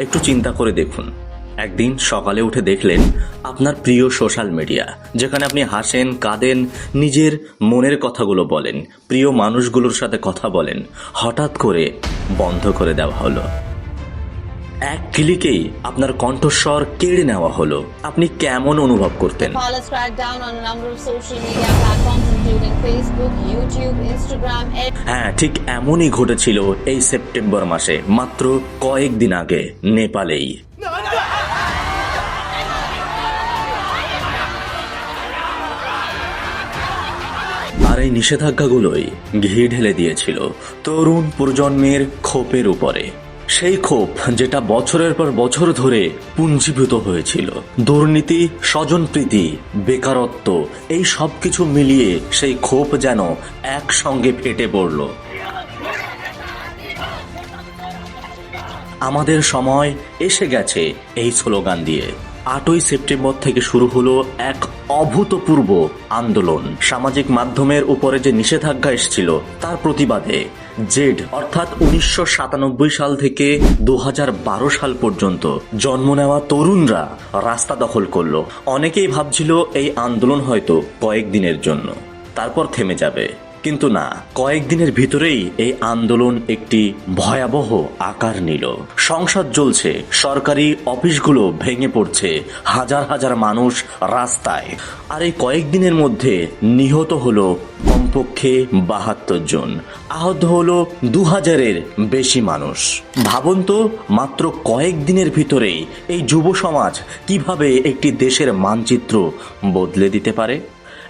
একটু চিন্তা করে দেখুন। একদিন সকালে উঠে দেখলেন আপনার প্রিয় সোশ্যাল মিডিয়া, যেখানে আপনি হাসেন, কাঁদেন, নিজের মনের কথাগুলো বলেন, প্রিয় মানুষগুলোর সাথে কথা বলেন, হঠাৎ করে বন্ধ করে দেওয়া হলো। এক ক্লিকেই আপনার কণ্ঠস্বর কেড়ে নেওয়া হলো। আপনি কেমন অনুভব করতেন? হ্যাঁ ঠিক এমনই ঘটেছিল এই সেপ্টেম্বর মাসে মাত্র কয়েকদিন আগে নেপালেই। আর এই নিষেধাজ্ঞাগুলোই ঘি ঢেলে দিয়েছিল তরুণ প্রজন্মের ক্ষোভের উপরে। সেই ক্ষোভ যেটা বছরের পর বছর ধরে পুঞ্জীভূত হয়েছিল। দুর্নীতি, স্বজনপ্রীতি, বেকারত্ব, এই সব কিছু মিলিয়ে সেই ক্ষোভ যেন একসঙ্গে ফেটে পড়ল। আমাদের সময় এসে গেছে এই স্লোগান দিয়ে। আটই সেপ্টেম্বর থেকে শুরু হলো এক অভূতপূর্ব আন্দোলন। সামাজিক মাধ্যমের উপরে যে নিষেধাজ্ঞা এসেছিল, তার প্রতিবাদে জেড, অর্থাৎ উনিশশো সাতানব্বই সাল থেকে দু হাজার বারো সাল পর্যন্ত জন্ম নেওয়া তরুণরা রাস্তা দখল করল। অনেকেই ভাবছিল এই আন্দোলন হয়তো কয়েকদিনের জন্য। তারপর থেমে যাবে। কিন্তু না কয়েকদিনের ভিতরেই এই আন্দোলন একটি ভয়াবহ আকার নিল। সংসদ জ্বলছে, সরকারি অফিসগুলো ভেঙে পড়ছে, হাজার হাজার মানুষ রাস্তায়। আর এই কয়েকদিনের মধ্যে নিহত হলো কমপক্ষে বাহাত্তর জন। আহত হলো দু হাজারের বেশি মানুষ। ভাবুন তো, মাত্র কয়েকদিনের ভিতরেই এই যুব সমাজ কীভাবে একটি দেশের মানচিত্র বদলে দিতে পারে?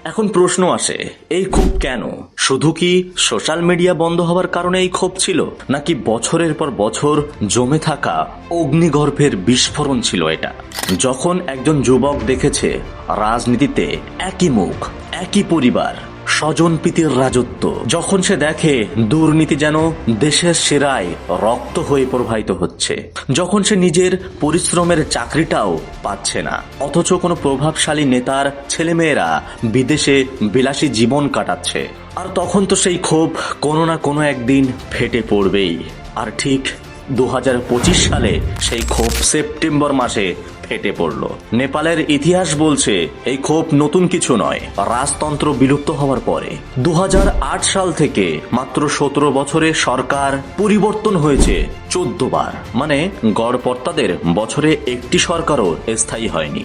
এখন প্রশ্ন আসে, এই ক্ষোভ কেন? শুধু কি সোশ্যাল মিডিয়া বন্ধ হওয়ার কারণে এই ক্ষোভ ছিল? নাকি বছরের পর বছর জমে থাকা অগ্নিগর্ভের বিস্ফোরণ ছিল এটা? যখন একজন যুবক দেখেছে, রাজনীতিতে একই মুখ, একই পরিবার স্বজনপ্রীতির রাজত্ব। যখন সে দেখে দুর্নীতি যেন দেশের সেরায় রক্ত হয়ে প্রবাহিত হচ্ছে, যখন সে নিজের পরিশ্রমের চাকরিটাও পাচ্ছে না, অথচ কোনো প্রভাবশালী নেতার ছেলেমেয়েরা বিদেশে বিলাসী জীবন কাটাচ্ছে, আর তখন তো সেই ক্ষোভ কোনো না কোনো একদিন ফেটে পড়বেই। আর ঠিক দু হাজার পঁচিশ সালে সেই ক্ষোভ সেপ্টেম্বর মাসে ফেটে পড়ল। নেপালের ইতিহাস বলছে, এই ক্ষোভ নতুন কিছু নয়। রাজতন্ত্র বিলুপ্ত হওয়ার পরে। দু হাজার আট সাল থেকে মাত্র সতেরো বছরে সরকার পরিবর্তন হয়েছে চোদ্দ বার মানে গড়পর্তাদের বছরে একটি সরকারও স্থায়ী হয়নি।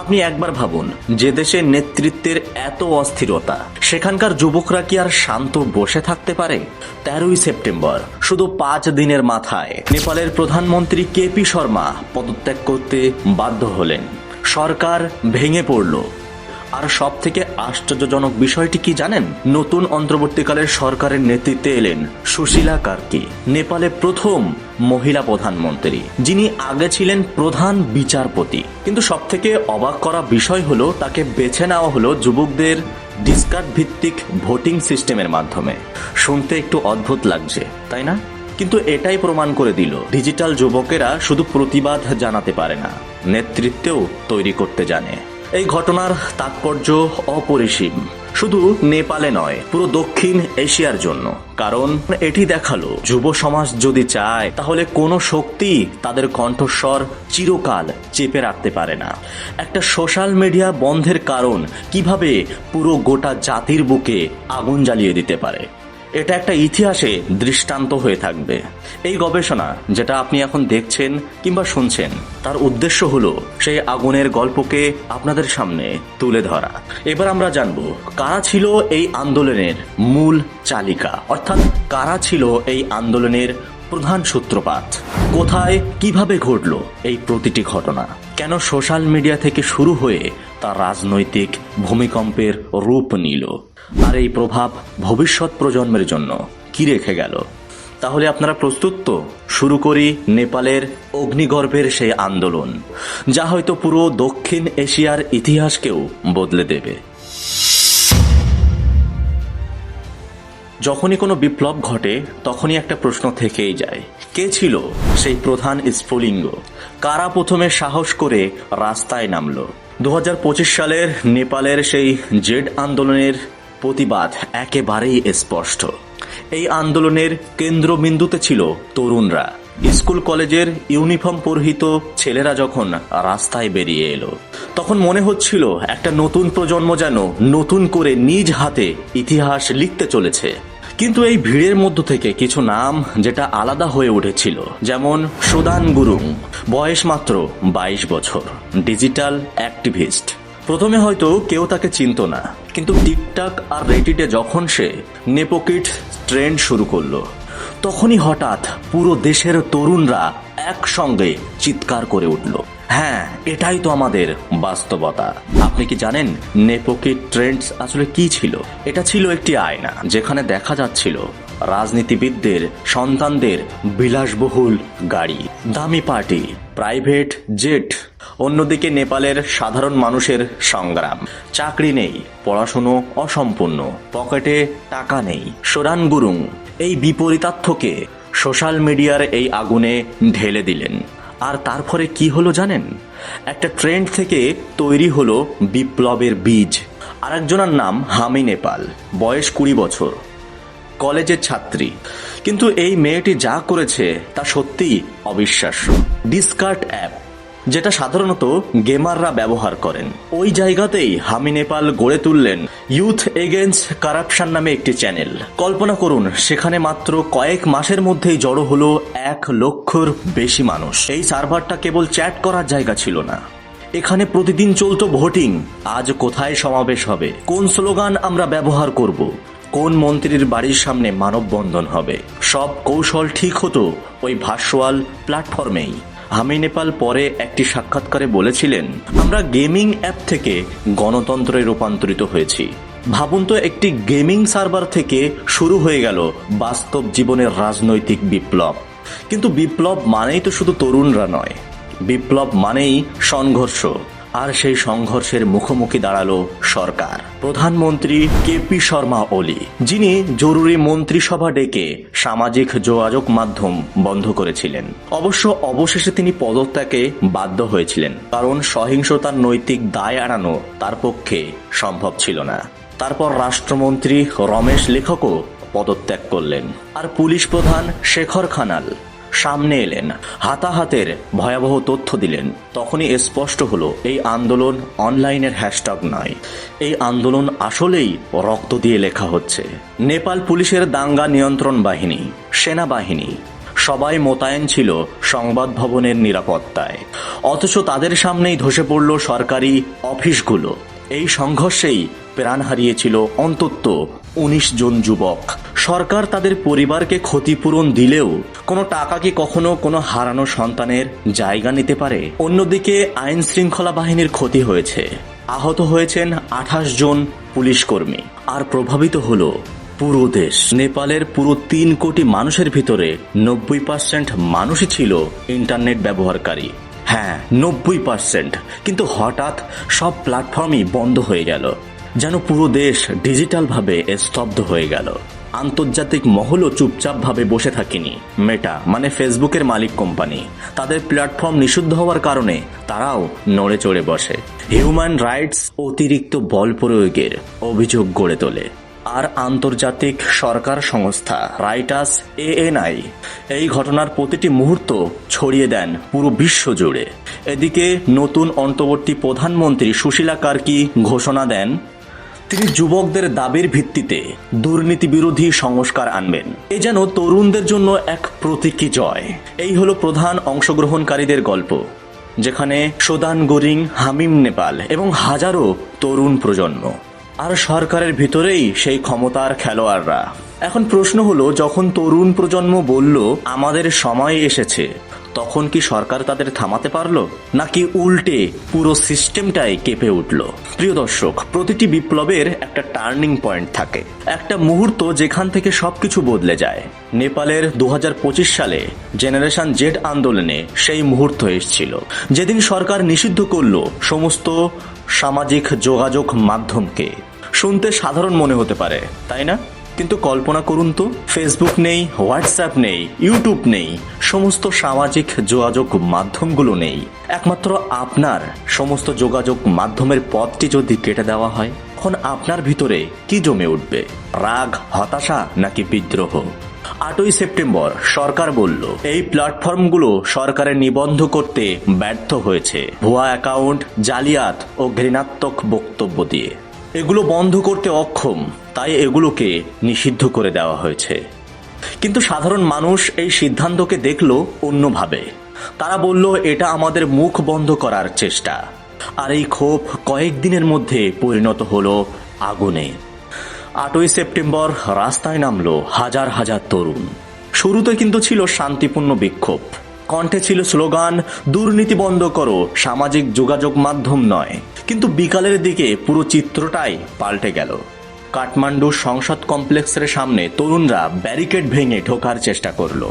আপনি একবার ভাবুন, যে দেশে নেতৃত্বের এত অস্থিরতা, সেখানকার যুবকরা কি আর শান্ত বসে থাকতে পারে? তেরোই সেপ্টেম্বর, শুধু পাঁচ দিনের মাথায় নেপালের প্রধানমন্ত্রী কেপি শর্মা পদত্যাগ করতে বাধ্য হলেন। সরকার ভেঙে পড়ল। আর সব থেকে আশ্চর্যজনক বিষয়টি কি জানেন? নতুন অন্তর্বর্তীকালের সরকারের নেতৃত্বে এলেন সুশীলা কার্কি নেপালে প্রথম মহিলা প্রধানমন্ত্রী, যিনি আগে ছিলেন প্রধান বিচারপতি। কিন্তু সব থেকে অবাক করা বিষয় হলো, তাকে বেছে নেওয়া হলো যুবকদের ডিসকার্ড ভিত্তিক ভোটিং সিস্টেমের মাধ্যমে। শুনতে একটু অদ্ভুত লাগছে, তাই না? কিন্তু এটাই প্রমাণ করে দিল, ডিজিটাল যুবকেরা শুধু প্রতিবাদ জানাতে পারে না, নেতৃত্বেও তৈরি করতে জানে। এই ঘটনার তাৎপর্য অপরিসীম। শুধু নেপালে নয়, পুরো দক্ষিণ এশিয়ার জন্য। কারণ এটি দেখাল, যুব সমাজ যদি চায়, তাহলে কোনো শক্তি তাদের কণ্ঠস্বর চিরকাল চেপে রাখতে পারে না। একটা সোশ্যাল মিডিয়া বন্ধের কারণ কীভাবে পুরো গোটা জাতির বুকে আগুন জ্বালিয়ে দিতে পারে। এটা একটা ইতিহাসে দৃষ্টান্ত হয়ে থাকবে। এই গবেষণা যেটা আপনি এখন দেখছেন কিংবা শুনছেন, তার উদ্দেশ্য হলো সেই আগুনের গল্পকে আপনাদের সামনে তুলে ধরা। এবার আমরা জানব, কারা ছিল এই আন্দোলনের মূল চালিকা? অর্থাৎ কারা ছিল এই আন্দোলনের প্রধান সূত্রপাত? কোথায়, কীভাবে ঘটলো এই প্রতিটি ঘটনা? কেন সোশ্যাল মিডিয়া থেকে শুরু হয়ে তার রাজনৈতিক ভূমিকম্পের রূপ নিল? আর এই প্রভাব ভবিষ্যৎ প্রজন্মের জন্য কি রেখে গেল? তাহলে আপনারা প্রস্তুত তো? শুরু করি নেপালের অগ্নিগর্ভের সেই আন্দোলন, যা হয়তো পুরো দক্ষিণ এশিয়ার ইতিহাসকেও বদলে দেবে। যখনই কোনো বিপ্লব ঘটে, তখনই একটা প্রশ্ন থেকেই যায়। কে ছিল সেই প্রধান স্ফুলিঙ্গ? কারা প্রথমে সাহস করে রাস্তায় নামলো? দু হাজার পঁচিশ সালের নেপালের সেই জেড আন্দোলনের প্রতিবাদ একেবারেই স্পষ্ট। এই আন্দোলনের কেন্দ্রবিন্দুতে ছিল তরুণরা। স্কুল কলেজের ইউনিফর্ম পরিহিত ছেলেরা যখন রাস্তায় বেরিয়ে এলো, তখন মনে হচ্ছিল একটা নতুন প্রজন্ম যেন নতুন করে নিজ হাতে ইতিহাস লিখতে চলেছে। কিন্তু এই ভিড়ের মধ্য থেকে কিছু নাম যেটা আলাদা হয়ে উঠেছিল, যেমন সুদান গুরুং, বয়স মাত্র বাইশ বছর, ডিজিটাল অ্যাক্টিভিস্ট। প্রথমে হয়তো কেউ তাকে চিনত না, কিন্তু টিকটাক আর রেডিটে যখন সে নেপোকিট ট্রেন্ড শুরু করল, তখনই হঠাৎ পুরো দেশের তরুণরা একসঙ্গে চিৎকার করে উঠল। হ্যাঁ এটাই তো আমাদের বাস্তবতা। আপনি কি জানেন নেপোকিট ট্রেন্ডস আসলে কি ছিল? এটা ছিল একটি আয়না, যেখানে দেখা যাচ্ছিল রাজনীতিবিদদের, সন্তানদের বিলাসবহুল গাড়ি, দামি পার্টি, প্রাইভেট জেট অন্যদিকে নেপালের সাধারণ মানুষের সংগ্রাম। চাকরি নেই, পড়াশুনো অসম্পূর্ণ, পকেটে টাকা নেই। সোরান গুরুং এই বিপরীতার্থকে সোশ্যাল মিডিয়ার এই আগুনে ঢেলে দিলেন। আর তারপরে কি হলো জানেন? একটা ট্রেন্ড থেকে তৈরি হলো বিপ্লবের বীজ। আরেকজনের নাম হামি নেপাল, বয়স কুড়ি বছর, কলেজের ছাত্রী। কিন্তু এই মেয়েটি যা করেছে তা সত্যিই অবিশ্বাস্য। ডিসকার্ট অ্যাপ যেটা সাধারণত গেমাররা ব্যবহার করেন। ওই জায়গাতেই হামি নেপাল গড়ে তুললেন ইউথ এগেনস্ট কারাপশন নামে একটি চ্যানেল। কল্পনা করুন, সেখানে মাত্র কয়েক মাসের মধ্যেই জড়ো হলো এক লক্ষর বেশি মানুষ। এই সার্ভারটা কেবল চ্যাট করার জায়গা ছিল না। এখানে প্রতিদিন চলতো ভোটিং। আজ কোথায় সমাবেশ হবে? কোন স্লোগান আমরা ব্যবহার করব? কোন মন্ত্রীর বাড়ির সামনে মানববন্ধন হবে? সব কৌশল ঠিক হতো ওই ভার্চুয়াল প্ল্যাটফর্মেই। আমি নেপাল পরে একটি সাক্ষাৎকারে বলেছিলেন, আমরা গেমিং অ্যাপ থেকে গণতন্ত্রে রূপান্তরিত হয়েছি। ভাবুন তো, একটি গেমিং সার্ভার থেকে শুরু হয়ে গেল বাস্তব জীবনের রাজনৈতিক বিপ্লব। কিন্তু বিপ্লব মানেই তো শুধু তরুণরা নয়। বিপ্লব মানেই সংঘর্ষ। আর সেই সংঘর্ষের মুখোমুখি দাঁড়াল সরকার। প্রধানমন্ত্রী কেপি শর্মা ওলি, যিনি জরুরি মন্ত্রিসভা ডেকে সামাজিক যোগাযোগ মাধ্যম বন্ধ করেছিলেন। অবশ্য অবশেষে তিনি পদত্যাগে বাধ্য হয়েছিলেন, কারণ সহিংসতার নৈতিক দায় এড়ানো তার পক্ষে সম্ভব ছিল না। তারপর রাষ্ট্রমন্ত্রী রমেশ লেখকও পদত্যাগ করলেন। আর পুলিশ প্রধান শেখর খানাল সামনে এলেন। হাতাহাতের ভয়াবহ তথ্য দিলেন। তখনই স্পষ্ট হলো, এই আন্দোলন অনলাইনের হ্যাশট্যাগ নয়। এই আন্দোলন আসলেই রক্ত দিয়ে লেখা হচ্ছে। নেপাল পুলিশের দাঙ্গা নিয়ন্ত্রণ বাহিনী, সেনাবাহিনী, সবাই মোতায়েন ছিল সংবাদ ভবনের নিরাপত্তায়। অথচ তাদের সামনেই ধসে পড়ল সরকারি অফিসগুলো। এই সংঘর্ষেই প্রাণ হারিয়েছিল অন্তত উনিশ জন যুবক। সরকার তাদের পরিবারকে ক্ষতিপূরণ দিলেও কোনো টাকা কি কখনো কোনো হারানো সন্তানের জায়গা নিতে পারে? অন্যদিকে আইন শৃঙ্খলা বাহিনীর ক্ষতি হয়েছে। আহত হয়েছেন আঠাশ জন পুলিশ কর্মী। আর প্রভাবিত হলো পুরো দেশ। নেপালের পুরো তিন কোটি মানুষের ভিতরে নব্বই পার্সেন্ট মানুষই ছিল ইন্টারনেট ব্যবহারকারী। হ্যাঁ নব্বই পার্সেন্ট কিন্তু হঠাৎ সব প্ল্যাটফর্মই বন্ধ হয়ে গেল। যেন পুরো দেশ ডিজিটালভাবে স্তব্ধ হয়ে গেল। আন্তর্জাতিক মহলও চুপচাপভাবে বসে থাকেনি। মেটা মানে ফেসবুকের মালিক কোম্পানি, তাদের প্ল্যাটফর্ম নিষিদ্ধ হওয়ার কারণে তারাও নড়ে চড়ে বসে। হিউম্যান রাইটস অতিরিক্ত বল প্রয়োগের অভিযোগ গড়ে তোলে। আর আন্তর্জাতিক সরকার সংস্থা রাইটাস এএনআই এই ঘটনার প্রতিটি মুহূর্ত ছড়িয়ে দেন পুরো বিশ্ব জুড়ে। এদিকে নতুন অন্তর্বর্তী প্রধানমন্ত্রী সুশীলা কার্কি ঘোষণা দেন তিনি যুবকদের দাবির ভিত্তিতে দুর্নীতি বিরোধী সংস্কার আনবেন। এ যেন তরুণদের জন্য এক প্রতীকী জয়। এই হলো প্রধান অংশগ্রহণকারীদের গল্প, যেখানে সোদান গোরিং, হামিম নেপাল এবং হাজারো তরুণ প্রজন্ম। আর সরকারের ভিতরেই সেই ক্ষমতার খেলোয়াড়রা। এখন প্রশ্ন হলো, যখন তরুণ প্রজন্ম বলল, আমাদের সময় এসেছে তখন কি সরকার তাদের থামাতে পারল? নাকি উল্টে পুরো সিস্টেমটাই কেঁপে উঠল? প্রিয় দর্শক, প্রতিটি বিপ্লবের একটা টার্নিং পয়েন্ট থাকে। একটা মুহূর্ত যেখান থেকে সবকিছু বদলে যায়। নেপালের দু হাজার পঁচিশ সালে জেনারেশন জেড আন্দোলনে সেই মুহূর্ত এসেছিল। যেদিন সরকার নিষিদ্ধ করল সমস্ত সামাজিক যোগাযোগ মাধ্যমকে। শুনতে সাধারণ মনে হতে পারে, তাই না? কিন্তু কল্পনা করুন তো ফেসবুক নেই হোয়াটসঅ্যাপ নেই ইউটিউব নেই, সমস্ত সামাজিক যোগাযোগ মাধ্যমগুলো নেই। একমাত্র আপনার সমস্ত যোগাযোগ মাধ্যমের পথটি যদি কেটে দেওয়া হয় তখন আপনার ভিতরে কি জমে উঠবে? রাগ, হতাশা নাকি বিদ্রোহ? আটই সেপ্টেম্বর সরকার বলল, এই প্ল্যাটফর্মগুলো সরকারের নিবন্ধ করতে ব্যর্থ হয়েছে। ভুয়া অ্যাকাউন্ট জালিয়াত ও ঘৃণাত্মক বক্তব্য দিয়ে। এগুলো বন্ধ করতে অক্ষম। তাই এগুলোকে নিষিদ্ধ করে দেওয়া হয়েছে। কিন্তু সাধারণ মানুষ এই সিদ্ধান্তকে দেখল অন্যভাবে। তারা বলল, এটা আমাদের মুখ বন্ধ করার চেষ্টা। আর এই ক্ষোভ কয়েকদিনের মধ্যে পরিণত হলো আগুনে। আটই সেপ্টেম্বর রাস্তায় নামলো হাজার হাজার তরুণ। শুরুতে কিন্তু ছিল শান্তিপূর্ণ বিক্ষোভ। কণ্ঠে ছিল স্লোগান, দুর্নীতি বন্ধ করো, সামাজিক যোগাযোগ মাধ্যম নয়। কিন্তু বিকালের দিকে পুরো চিত্রটাই পাল্টে গেল। কাঠমান্ডু সংসদ কমপ্লেক্সের সামনে তরুণরা ব্যারিকেড ভেঙে ঢোকার চেষ্টা করল।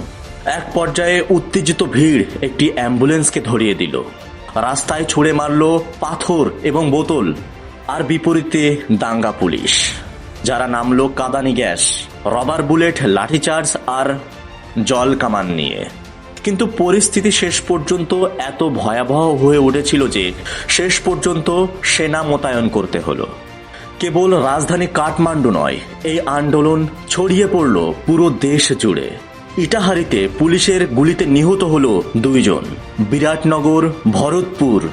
এক পর্যায়ে উত্তেজিত ভিড় একটি অ্যাম্বুলেন্সকে ধরিয়ে দিল। রাস্তায় ছুঁড়ে মারল পাথর এবং বোতল, আর বিপরীতে দাঙ্গা পুলিশ। যারা নামলো কাদানি গ্যাস, রবার বুলেট, লাঠিচার্জ আর জল কামান নিয়ে। কিন্তু পরিস্থিতি শেষ পর্যন্ত এত ভয়াবহ হয়ে উঠেছিল যে শেষ পর্যন্ত সেনা মোতায়েন করতে হলো। কেবল রাজধানী কাঠমান্ডু নয়, এই আন্দোলন ছড়িয়ে পড়ল পুরো দেশ জুড়ে। ইটাহারিতে পুলিশের গুলিতে নিহত হল দুইজন। বিরাটনগর, ভরতপুর,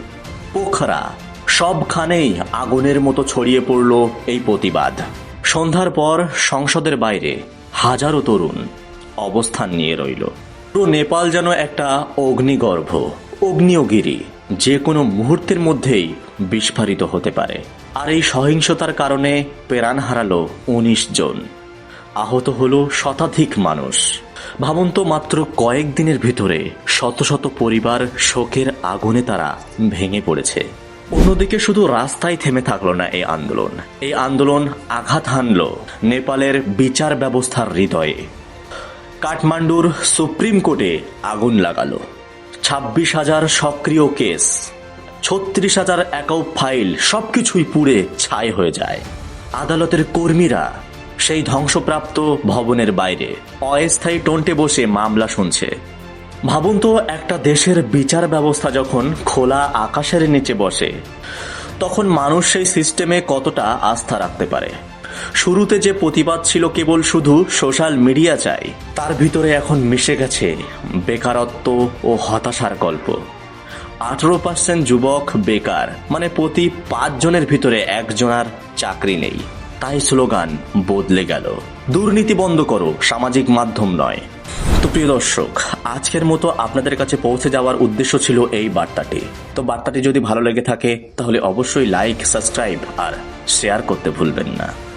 পোখরা, সবখানেই আগুনের মতো ছড়িয়ে পড়ল এই প্রতিবাদ। সন্ধ্যার পর সংসদের বাইরে হাজারো তরুণ অবস্থান নিয়ে রইল। পুরো নেপাল যেন একটা অগ্নিগর্ভ অগ্নিয়গিরি যে কোনো মুহূর্তের মধ্যেই বিস্ফারিত হতে পারে। আর এই সহিংসতার কারণে প্রাণ হারালো উনিশ জন। আহত হলো শতাধিক মানুষ। ভাবুন তো মাত্র কয়েকদিনের ভিতরে শত শত পরিবার শোকের আগুনে তারা ভেঙে পড়েছে। অন্যদিকে শুধু রাস্তায় থেমে থাকল না এই আন্দোলন। এই আন্দোলন আঘাত হানল নেপালের বিচার ব্যবস্থার হৃদয়ে। কাঠমান্ডুর সুপ্রিম কোর্টে আগুন লাগালো। ছাব্বিশ হাজার সক্রিয় কেস। ছত্রিশ হাজার অ্যাকাউন্ট ফাইল সবকিছুই পুড়ে ছাই হয়ে যায়। আদালতের কর্মীরা সেই ধ্বংসপ্রাপ্ত ভবনের বাইরে অস্থায়ী টন্টে বসে মামলা শুনছে। ভাবুন তো, একটা দেশের বিচার ব্যবস্থা যখন খোলা আকাশের নিচে বসে, তখন মানুষ সেই সিস্টেমে কতটা আস্থা রাখতে পারে? শুরুতে যে প্রতিবাদ ছিল কেবল শুধু সোশ্যাল মিডিয়া চাই, তার ভিতরে এখন মিশে গেছে বেকারত্ব ও হতাশার গল্প। আঠারো পার্সেন্ট যুবক বেকার। মানে প্রতি পাঁচজনের ভিতরে একজনার চাকরি নেই। তাই স্লোগান বদলে গেল। দুর্নীতি বন্ধ করো, সামাজিক মাধ্যম নয়। তো প্রিয় দর্শক, আজকের মতো আপনাদের কাছে পৌঁছে যাওয়ার উদ্দেশ্য ছিল এই বার্তাটি। তো বার্তাটি যদি ভালো লেগে থাকে, তাহলে অবশ্যই লাইক সাবস্ক্রাইব আর শেয়ার করতে ভুলবেন না।